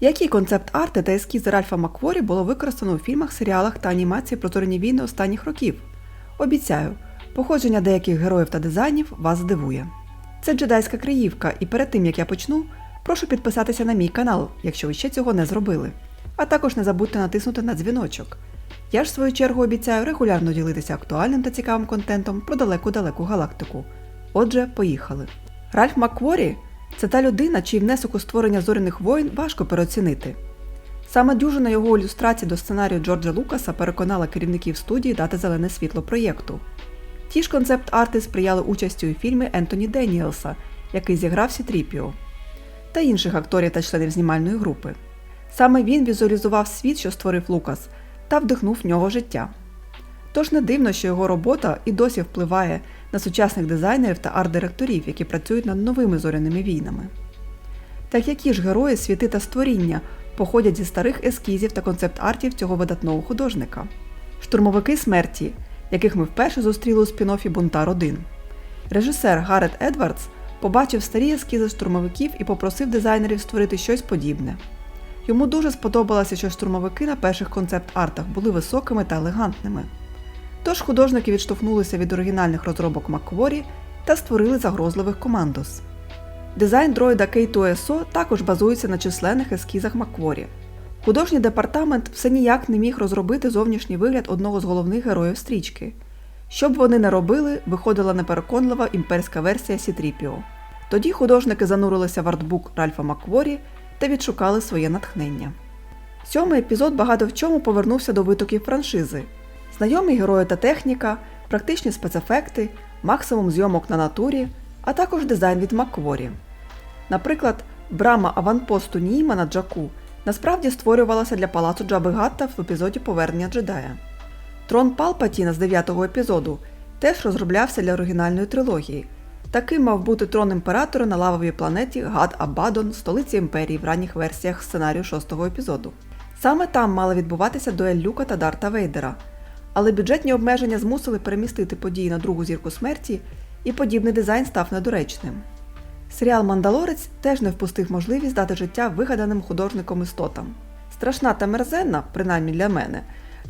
Які концепт-арти та ескізи Ральфа Макворі було використано у фільмах, серіалах та анімації про зоряні війни останніх років? Обіцяю, походження деяких героїв та дизайнів вас здивує. Це джедайська криївка, і перед тим як я почну, прошу підписатися на мій канал, якщо ви ще цього не зробили. А також не забудьте натиснути на дзвіночок. Я ж в свою чергу обіцяю регулярно ділитися актуальним та цікавим контентом про далеку-далеку галактику. Отже, поїхали. Ральф Маккворі це та людина, чий внесок у створення зоряних воїн важко переоцінити. Саме дюжина його ілюстрацій до сценарію Джорджа Лукаса переконала керівників студії дати зелене світло проєкту. Ті ж концепт-арти сприяли участі у фільмі Ентоні Деніелса, який зіграв Сітріпіо, та інших акторів та членів знімальної групи. Саме він візуалізував світ, що створив Лукас, та вдихнув в нього життя. Тож не дивно, що його робота і досі впливає на сучасних дизайнерів та арт-директорів, які працюють над новими зоряними війнами. Так які ж герої, світи та створіння походять зі старих ескізів та концепт-артів цього видатного художника? Штурмовики смерті, яких ми вперше зустріли у спін-оффі Бунтар 1. Режисер Гарет Едвардс побачив старі ескізи штурмовиків і попросив дизайнерів створити щось подібне. Йому дуже сподобалося, що штурмовики на перших концепт-артах були високими та елегантними. Тож художники відштовхнулися від оригінальних розробок Маккворі та створили загрозливих командос. Дизайн дроїда K2SO також базується на численних ескізах Маккворі. Художній департамент все ніяк не міг розробити зовнішній вигляд одного з головних героїв стрічки. Що б вони не робили, виходила непереконлива імперська версія Сітріпіо. Тоді художники занурилися в артбук Ральфа Маккворі та відшукали своє натхнення. Сьомий епізод багато в чому повернувся до витоків франшизи. Знайомі герої та техніка, практичні спецефекти, максимум зйомок на натурі, а також дизайн від Маккворі. Наприклад, брама аванпосту Німа на Джаку насправді створювалася для палацу Джаби Гатта в епізоді Повернення джедая. Трон Палпатіна з 9-го епізоду теж розроблявся для оригінальної трилогії. Таким мав бути трон імператора на лавовій планеті Гад Абадон, столиці імперії в ранніх версіях сценарію 6-го епізоду. Саме там мала відбуватися дуель Люка та Дарта Вейдера, але бюджетні обмеження змусили перемістити події на другу зірку смерті, і подібний дизайн став недоречним. Серіал Мандалорець теж не впустив можливість дати життя вигаданим художником істотам. Страшна та мерзенна, принаймні для мене,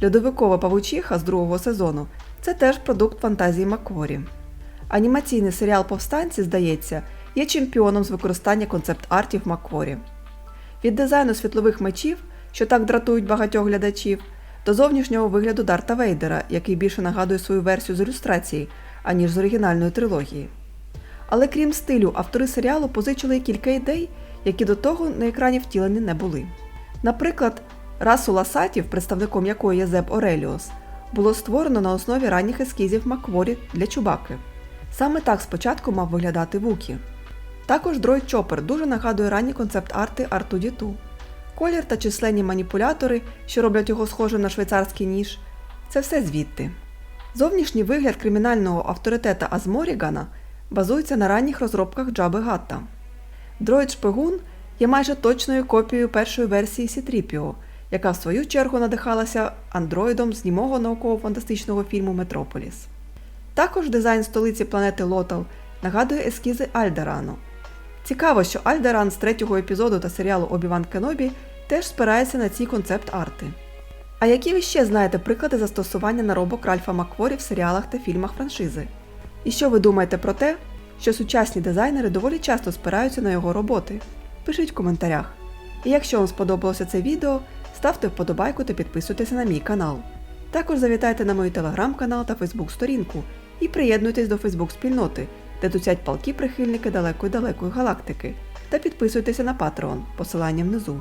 льодовикова павучиха з другого сезону це теж продукт фантазії Маккворі. Анімаційний серіал Повстанці, здається, є чемпіоном з використання концепт-артів Маккворі. Від дизайну світлових мечів, що так дратують багатьох глядачів, до зовнішнього вигляду Дарта Вейдера, який більше нагадує свою версію з ілюстрації, аніж з оригінальної трилогії. Але крім стилю, автори серіалу позичили кілька ідей, які до того на екрані втілені не були. Наприклад, расу ласатів, представником якої є Зеб Ореліос, було створено на основі ранніх ескізів Маккворі для Чубаки. Саме так спочатку мав виглядати Вукі. Також дроїд Чопер дуже нагадує ранні концепт-арти R2D2. Колір та численні маніпулятори, що роблять його схожим на швейцарський ніж, це все звідти. Зовнішній вигляд кримінального авторитета Азморігана базується на ранніх розробках Джаби Гатта. Дроїд Шпигун є майже точною копією першої версії Сітріпіо, яка в свою чергу надихалася андроїдом з німого науково-фантастичного фільму Метрополіс. Також дизайн столиці планети Лотал нагадує ескізи Альдерану. Цікаво, що Альдеран з третього епізоду та серіалу Обіван Кенобі теж спирається на ці концепт-арти. А які ви ще знаєте приклади застосування наробок Ральфа Маккворі в серіалах та фільмах франшизи? І що ви думаєте про те, що сучасні дизайнери доволі часто спираються на його роботи? Пишіть в коментарях. І якщо вам сподобалося це відео, ставте вподобайку та підписуйтесь на мій канал. Також завітайте на мій телеграм-канал та фейсбук-сторінку і приєднуйтесь до Фейсбук-спільноти, де тусять палки прихильники далекої-далекої галактики, та підписуйтеся на Patreon, посилання внизу.